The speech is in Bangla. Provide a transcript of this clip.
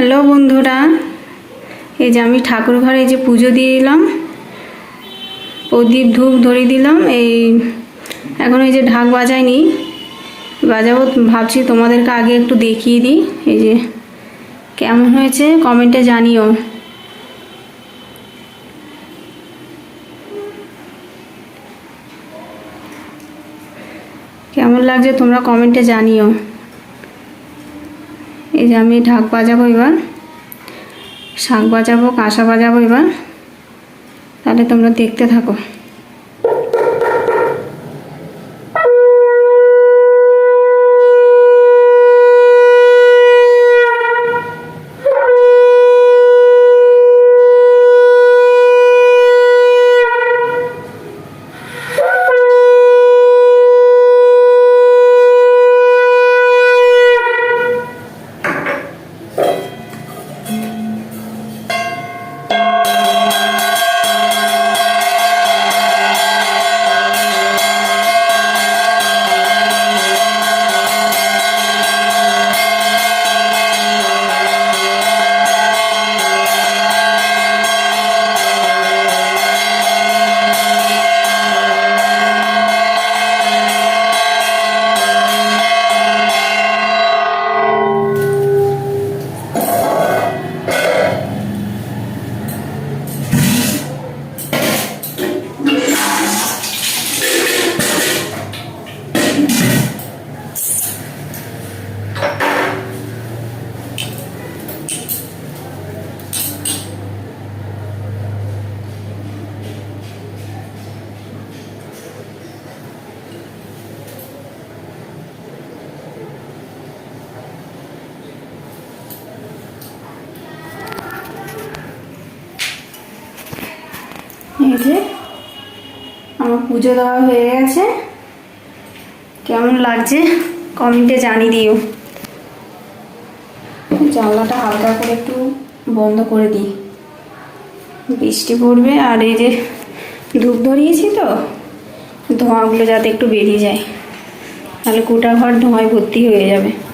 হ্যালো বন্ধুরা, এই যে আমি ঠাকুর ঘরে এই যে পুজো দিয়ে দিলাম প্রদীপ ধূপ ধরিয়ে দিলাম, এই এখন এই যে ঢাক বাজাইনি বাজাবো, ভাবছি তোমাদেরকে আগে একটু দেখিয়ে দিই, এই যে কেমন হয়েছে কমেন্টে জানিও। কেমন লাগছে তোমরা কমেন্টে জানিও। এই যে আমি ঢাক বাজাবো এবার, শাক বাজাবো, কাঁসা বাজাবো এবার। তাহলে তোমরা দেখতে থাকো। এই যে আমার পুজো দেওয়া হয়ে গেছে। কেমন লাগছে কমেন্টে জানিয়ে দিও। জানলাটা হালকা করে একটু বন্ধ করে দিই। বৃষ্টি পড়বে আর এই যে ধূপ ধরিয়েছি তো, ধোঁয়াগুলো যাতে একটু বেরিয়ে যায়। তাহলে গোটা ঘর ধোঁয়ায় ভর্তি হয়ে যাবে।